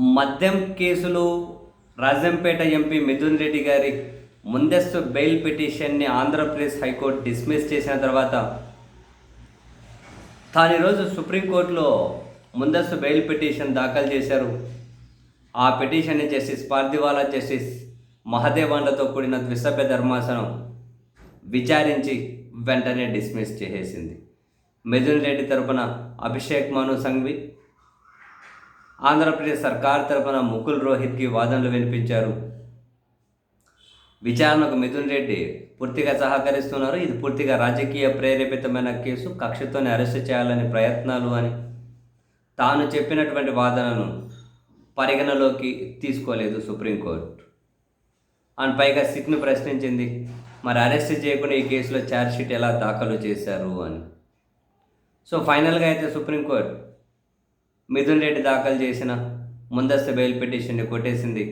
మద్యం కేసులు రాజంపేట ఎంపీ మిథున్ రెడ్డి గారి ముందస్తు బెయిల్ పిటిషన్ని ఆంధ్రప్రదేశ్ హైకోర్టు డిస్మిస్ చేసిన తర్వాత తాను ఈరోజు సుప్రీంకోర్టులో ముందస్తు బెయిల్ పిటిషన్ దాఖలు చేశారు. ఆ పిటిషన్ని జస్టిస్ పార్థివాలా జస్టిస్ మహదేవాన్లతో కూడిన ద్విసభ్య ధర్మాసనం విచారించి వెంటనే డిస్మిస్ చేసేసింది. మిథున్ రెడ్డి తరపున అభిషేక్ మను సంఘ్వి ఆంధ్రప్రదేశ్ సర్కార్ తరపున ముకుల్ రోహిత్కి వాదనలు వినిపించారు. విచారణకు మిథున్ రెడ్డి పూర్తిగా సహకరిస్తున్నారు. ఇది పూర్తిగా రాజకీయ ప్రేరేపితమైన కేసు. కక్షతోనే అరెస్ట్ చేయాలని ప్రయత్నాలు అని తాను చెప్పినటువంటి వాదనను పరిగణలోకి తీసుకోలేదు సుప్రీంకోర్టు. అండ్ పైగా సిట్ను ప్రశ్నించింది మరి అరెస్ట్ చేయకుండా ఈ కేసులో ఛార్జ్షీట్ ఎలా దాఖలు చేశారు? అని. సో ఫైనల్గా అయితే సుప్రీంకోర్టు మిథున్ రెడ్డి దాఖలు చేసిన ముందస్తు బెయిల్ పిటిషన్ని కొట్టేసింది.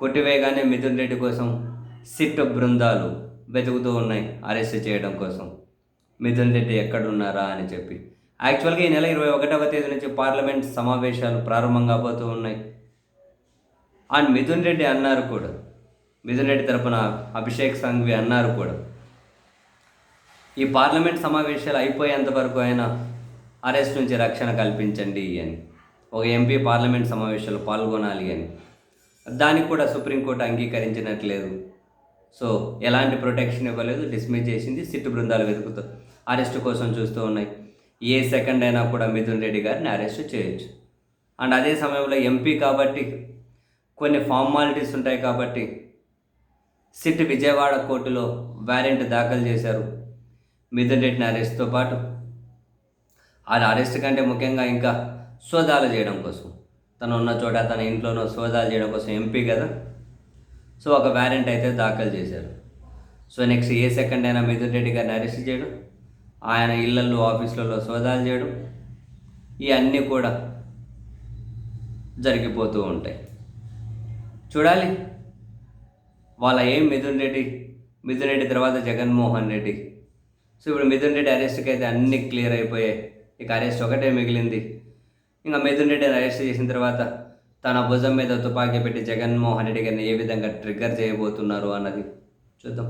కొట్టివేయగానే మిథున్ రెడ్డి కోసం సిట్ బృందాలు వెతుకుతూ ఉన్నాయి అరెస్ట్ చేయడం కోసం. మిథున్ రెడ్డి ఎక్కడున్నారా అని చెప్పి. యాక్చువల్గా ఈ నెల ఇరవై ఒకటవ తేదీ నుంచి పార్లమెంట్ సమావేశాలు ప్రారంభం కాబోతూ ఉన్నాయి. అండ్ మిథున్ రెడ్డి అన్నారు కూడా. మిథున్ రెడ్డి తరపున అభిషేక్ సంఘ్వి అన్నారు కూడా. ఈ పార్లమెంట్ సమావేశాలు అయిపోయేంత వరకు అయినా అరెస్ట్ నుంచి రక్షణ కల్పించండి అని. ఒక ఎంపీ పార్లమెంట్ సమావేశాలు పాల్గొనాలి అని. దానికి కూడా సుప్రీంకోర్టు అంగీకరించినట్లేదు. సో ఎలాంటి ప్రొటెక్షన్ ఇవ్వలేదు డిస్మిస్ చేసింది సిట్టు బృందాలు వెతుకుతూ అరెస్ట్ కోసం చూస్తూ ఉన్నాయి. ఏ సెకండ్ అయినా కూడా మిథున్ రెడ్డి గారిని అరెస్ట్ చేయొచ్చు. అండ్ అదే సమయంలో ఎంపీ కాబట్టి కొన్ని ఫార్మాలిటీస్ ఉంటాయి కాబట్టి సిట్ విజయవాడ కోర్టులో వారెంట్ దాఖలు చేశారు. మిథున్ రెడ్డిని అరెస్ట్తో పాటు అది అరెస్ట్ కంటే ముఖ్యంగా ఇంకా సోదాలు చేయడం కోసం. తను ఉన్న చోట తన ఇంట్లోనో సోదాలు చేయడం కోసం ఎంపీ కదా? సో ఒక వారెంట్ అయితే దాఖలు చేశారు. సో నెక్స్ట్ ఏ సెకండ్ అయినా మిథున్ రెడ్డి గారిని అరెస్ట్ చేయడం ఆయన ఇళ్ళలో ఆఫీసులలో సోదాలు చేయడం ఇవన్నీ కూడా జరిగిపోతూ ఉంటాయి. చూడాలి. వాళ్ళ ఏం మిథున్ రెడ్డి? మిథున్ రెడ్డి తర్వాత జగన్మోహన్ రెడ్డి. సో ఇప్పుడు మిథున్ రెడ్డి అరెస్ట్కి అయితే అన్నీ క్లియర్ అయిపోయాయి. ఇక అరెస్ట్ ఒకటే మిగిలింది. ఇంకా మిథున్ రెడ్డిని అరెస్ట్ చేసిన తర్వాత తన భుజం మీద తుపాకీ పెట్టి జగన్మోహన్ రెడ్డి గారిని ఏ విధంగా ట్రిగ్గర్ చేయబోతున్నారు అన్నది చూద్దాం.